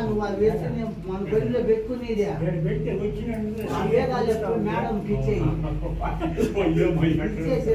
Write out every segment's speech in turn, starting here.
నువ్వు అది వేస్తే మన పెట్టుకునేది. అవే కాదు ఇచ్చేయి ఇచ్చేసి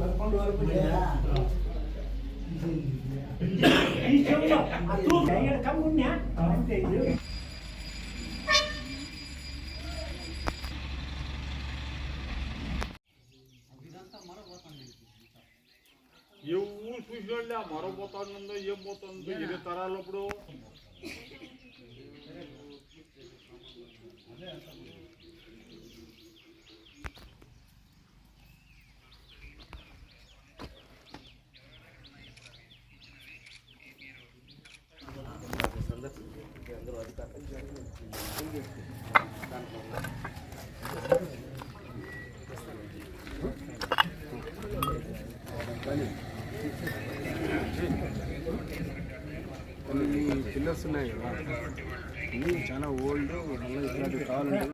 పదకొండు వరకు లేదా? ఎవరు చూసినోళ్ళే మరో పోతానుందో ఏం పోతుందో ఇరవై తరాలు ఇప్పుడు కొన్ని పిల్లర్స్ ఉన్నాయి కదా ఇవి చాలా ఓల్డ్ మళ్ళీ ఇట్లాంటివి కావాలంటే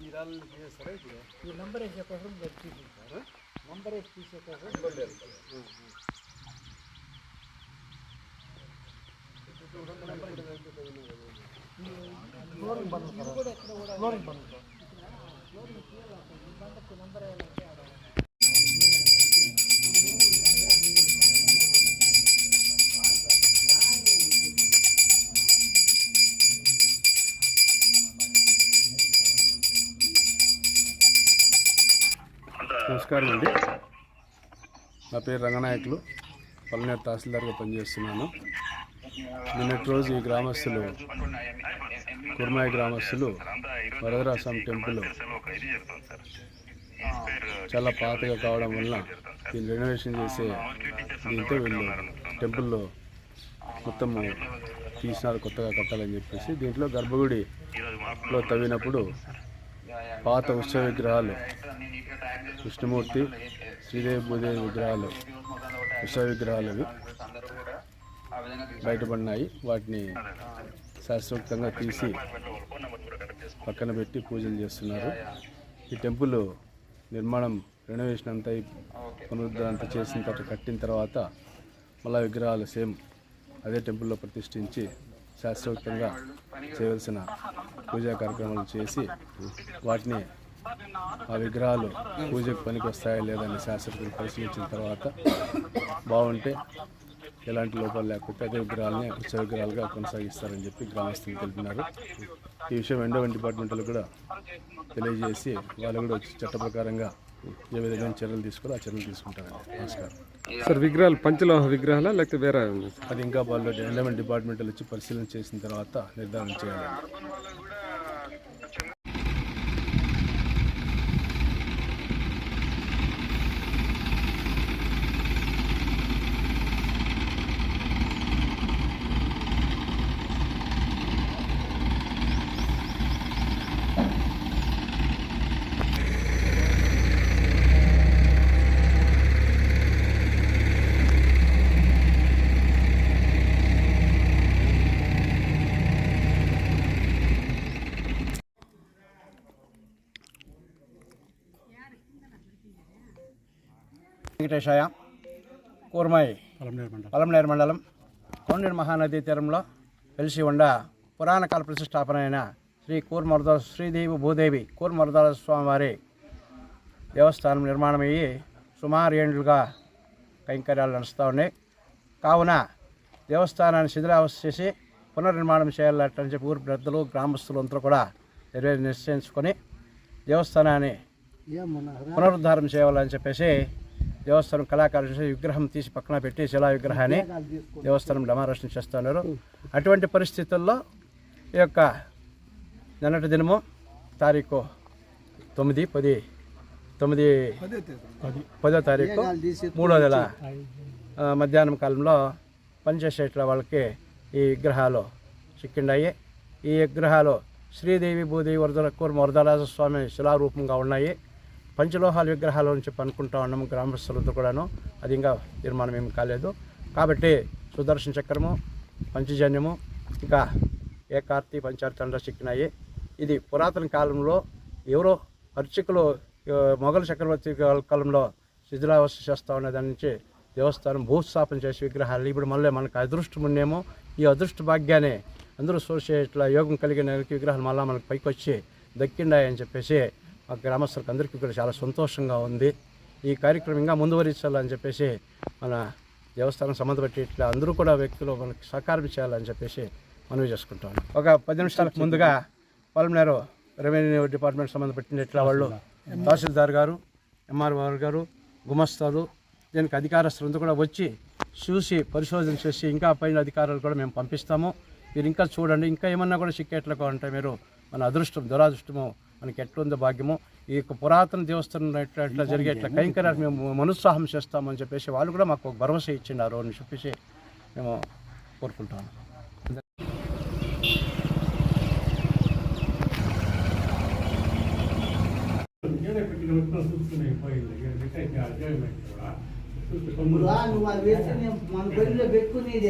ఈ రాళ్ళు చేస్తారా ఇప్పుడు నంబర్ వేసే కోసం తీసేసారు నంబర్ వేసి తీసే కోసం ఫ్లోరింగ్ బంద్ ఫ్లోరింగ్ బంద్ నమస్కారం అండి. నా పేరు రంగనాయకులు. పల్లెనేరు తహసీల్దార్గా పనిచేస్తున్నాను. నిన్నటి రోజు ఈ గ్రామస్తులు కుర్మాయి గ్రామస్తులు వరదరాస్వామి టెంపుల్ చాలా పాతగా కావడం వలన దీన్ని రెనోవేషన్ చేసే దీంతో వీళ్ళు టెంపుల్లో మొత్తం తీసినారు కొత్తగా కట్టాలని చెప్పేసి. దీంట్లో గర్భగుడిలో తవ్వినప్పుడు పాత ఉత్సవ విగ్రహాలు విష్ణుమూర్తి శ్రీదేవి భూదేవి విగ్రహాలు ఉత్సవ విగ్రహాలు అవి బయటపడినాయి. వాటిని శాశ్వతంగా తీసి పక్కన పెట్టి పూజలు చేస్తున్నారు. ఈ టెంపుల్ నిర్మాణం రెనోవేషన్ అంతా పునరుద్ధరణ చేసిన తర్వాత కట్టిన తర్వాత మళ్ళా విగ్రహాలు సేమ్ అదే టెంపుల్లో ప్రతిష్ఠించి శాస్త్రోక్తంగా చేయవలసిన పూజా కార్యక్రమాలు చేసి వాటిని ఆ విగ్రహాలు పూజకు పనికి వస్తాయా లేదని శాస్త్రజ్ఞులు పరిశీలించిన తర్వాత బాగుంటే ఎలాంటి లోపాలు లేకపోతే అదే విగ్రహాలని ఉత్సవ విగ్రహాలుగా కొనసాగిస్తారని చెప్పి గ్రామస్తులు తెలిపినారు. ఈ విషయం ఎండోమెంట్ డిపార్ట్మెంట్లు కూడా తెలియజేసి వాళ్ళు కూడా వచ్చి చట్ట ప్రకారంగా ఏ విధంగా చర్యలు తీసుకోవాలో ఆ చర్యలు తీసుకుంటారండి నమస్కారం. సార్ విగ్రహాలు పంచలోహ విగ్రహాలా లేకపోతే వేరే? అది ఇంకా వాళ్ళు ఎండోమెంట్ డిపార్ట్మెంట్లు వచ్చి పరిశీలన చేసిన తర్వాత నిర్ధారణ చేయాలి. వెంకటేశాయ కూర్మాయి పలంనేరు మండలం. కొండూరు మహానదీ తీరంలో వెలిసి ఉండ పురాణ కాల ప్రతిష్టాపన అయిన శ్రీ కూర్మరదాల శ్రీదేవి భూదేవి కూర్మరదాల స్వామివారి దేవస్థానం నిర్మాణమయ్యి సుమారు ఏండ్లుగా కైంకర్యాలు నడుస్తూ ఉన్నాయి. కావున దేవస్థానాన్ని శిథిలావస్థ చేసి పునర్నిర్మాణం చేయాలని చెప్పి ఊరు పెద్దలు గ్రామస్తులు అంతా కూడా నిర్వహి నిశ్చయించుకొని దేవస్థానాన్ని పునరుద్ధారం చేయాలని చెప్పేసి దేవస్థానం కళాకారులు చేసి విగ్రహం తీసి పక్కన పెట్టి శిలా విగ్రహాన్ని దేవస్థానం డెమారేషన్ చేస్తున్నారు అటువంటి పరిస్థితుల్లో ఈ యొక్క నిన్నటి దినము తారీఖు తొమ్మిది పది తొమ్మిది పదో తారీఖు మూడో నెల మధ్యాహ్నం కాలంలో పనిచేసేట్ల వాళ్ళకి ఈ విగ్రహాలు చిక్కిండాయి. ఈ విగ్రహాలు శ్రీదేవి భూదేవి వరద కూర్మ వరదరాజ స్వామి శిలారూపంగా ఉన్నాయి. పంచలోహాల విగ్రహాలు అని చెప్పి అనుకుంటా ఉన్నాము గ్రామస్తులతో కూడాను. అది ఇంకా తీర్మానం ఏమి కాలేదు. కాబట్టి సుదర్శన చక్రము పంచజన్యము ఇంకా ఏకార్తి పంచార్తండ చిక్కినాయి. ఇది పురాతన కాలంలో ఎవరో అర్చకులు మొఘల మొఘల్ చక్రవర్తి కాలంలో శిథిలావస్థ చేస్తా ఉన్నదాని నుంచి దేవస్థానం భూస్థాపన చేసే విగ్రహాలు. ఇప్పుడు మళ్ళీ మనకు అదృష్టం ఉండేమో ఈ అదృష్ట భాగ్యాన్ని అందరూ చూసే ఇట్లా యోగం కలిగిన విగ్రహాలు మళ్ళీ మనకు పైకి వచ్చి దక్కిండాయని చెప్పేసి మా గ్రామస్తులకు అందరికీ కూడా చాలా సంతోషంగా ఉంది. ఈ కార్యక్రమం ఇంకా ముందువరించాలని చెప్పేసి మన దేవస్థానం సంబంధపట్టి ఇట్లా అందరూ కూడా వ్యక్తులు మనకి సహకారం చేయాలని చెప్పేసి మనవి చేసుకుంటాం. ఒక పది నిమిషాలకు ముందుగా పల్మనేరు రెవెన్యూ డిపార్ట్మెంట్ సంబంధపట్టిన ఇట్లా వాళ్ళు తహసీల్దార్ గారు ఎంఆర్ఓ గారు గుమస్తాలు దీనికి అధికారస్తులంతా కూడా వచ్చి చూసి పరిశోధన చేసి ఇంకా పైన అధికారులు కూడా మేము పంపిస్తాము. మీరు ఇంకా చూడండి. ఇంకా ఏమన్నా కూడా చిక్కేట్లుగా ఉంటాయి మీరు మన అదృష్టం దురాదృష్టము మనకి ఎట్లుందో భాగ్యము ఈ యొక్క పురాతన దేవస్థానం ఎట్లా ఎట్లా జరిగే ఇట్లా కైంకర్యాలు మేము మనుత్సాహం చేస్తామని చెప్పేసి వాళ్ళు కూడా మాకు ఒక భరోసా ఇచ్చిండారు అని చెప్పేసి మేము కోరుకుంటాము రా, నువ్వు అది వేస్తే నేను మన బడిలో పెట్టుకునేది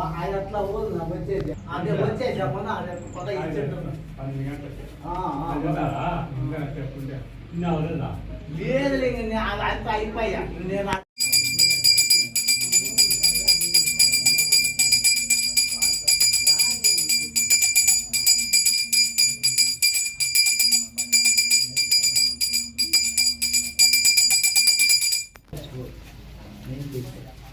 ఆయన అట్లా పోదు నాకు వచ్చేది. అదే వచ్చేది చెప్పనా అదే కొత్త లేదు అంతా అయిపోయా. నేను నేను చెప్పాను.